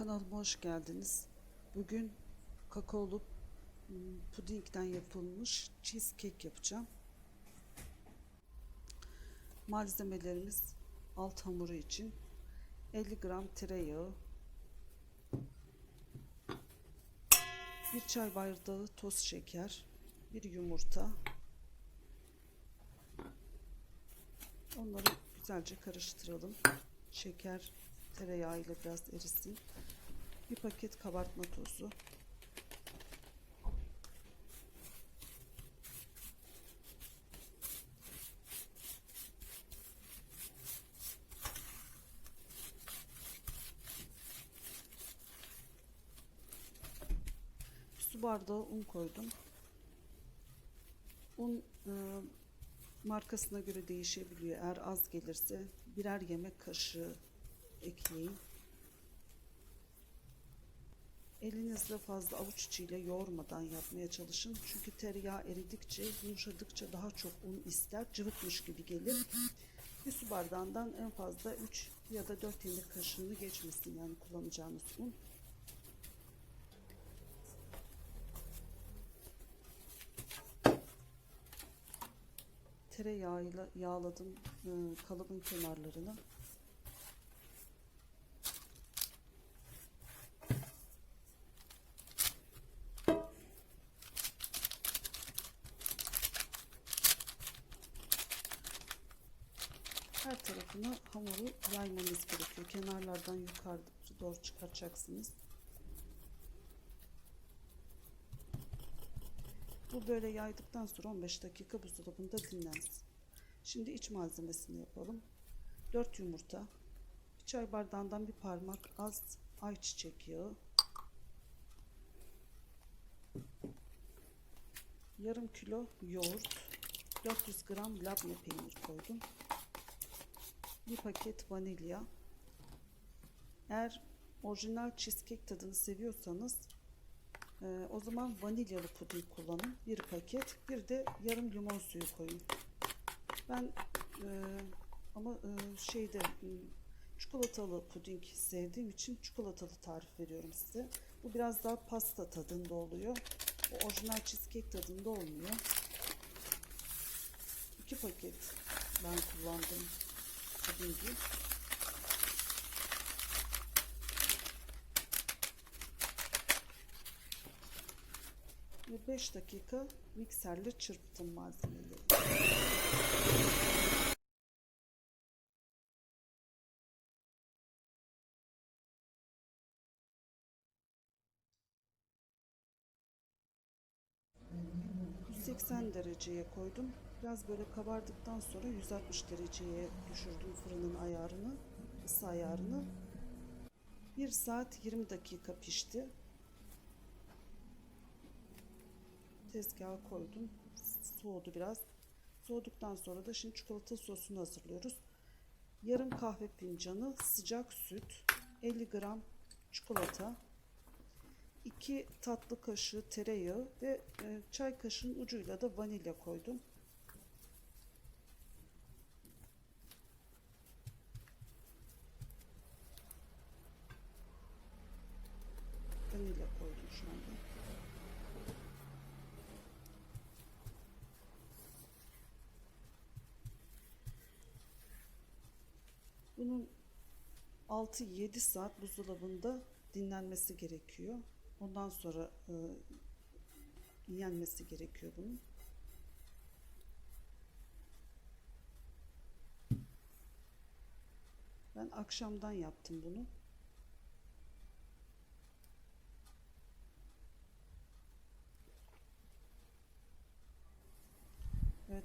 Kanalıma hoş geldiniz. Bugün kakaolu m, pudingden yapılmış cheesecake yapacağım. Malzemelerimiz alt hamuru için 50 gram tereyağı, 1 çay bardağı toz şeker, 1 yumurta. Onları güzelce karıştıralım. Şeker tereyağı ile biraz erisin. Bir paket kabartma tozu. Su bardağı un koydum. Un e, markasına göre değişebiliyor. Eğer az gelirse birer yemek kaşığı ekleyin. Elinizle fazla avuç içiyle yoğurmadan yapmaya çalışın. Çünkü tereyağı eridikçe, yumuşadıkça daha çok un ister. Cıvıkmış gibi gelir. Bir su bardağından en fazla 3 ya da 4 yemek kaşığını geçmesin yani kullanacağınız un. Tereyağıyla yağladım e, kalıbın kenarlarını. Hamuru yaymanız gerekiyor. Kenarlardan yukarı doğru çıkaracaksınız. Bu böyle yaydıktan sonra 15 dakika buzdolabında dinlensin. Şimdi iç malzemesini yapalım. 4 yumurta, bir çay bardağından bir parmak az ayçiçek yağı, yarım kilo yoğurt, 400 gram labne peynir koydum. Bir paket vanilya. Eğer orijinal cheesecake tadını seviyorsanız e, o zaman vanilyalı puding kullanın. Bir paket. Bir de yarım limon suyu koyun. Ben e, ama e, şeyde çikolatalı puding sevdiğim için çikolatalı tarif veriyorum size. Bu biraz daha pasta tadında oluyor. O orijinal cheesecake tadında olmuyor. İki paket ben kullandım pudingi. Ve 5 dakika mikserle çırptım malzemeleri. ...180 dereceye koydum. Biraz böyle kabardıktan sonra 160 dereceye düşürdüm fırının ayarını, ısı ayarını. 1 saat 20 dakika pişti. Tezgaha koydum. Soğudu biraz. Soğuduktan sonra da şimdi çikolata sosunu hazırlıyoruz. Yarım kahve fincanı sıcak süt, 50 gram çikolata, 2 tatlı kaşığı tereyağı ve e, çay kaşığının ucuyla da vanilya koydum. Şu anda. Bunun 6-7 saat buzdolabında dinlenmesi gerekiyor. Ondan sonra e, yenmesi gerekiyor bunun. Ben akşamdan yaptım bunu.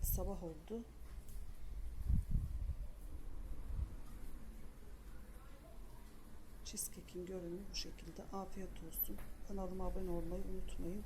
Sabah oldu. Cheesecake'in görünümü bu şekilde. Afiyet olsun. Kanalıma abone olmayı unutmayın.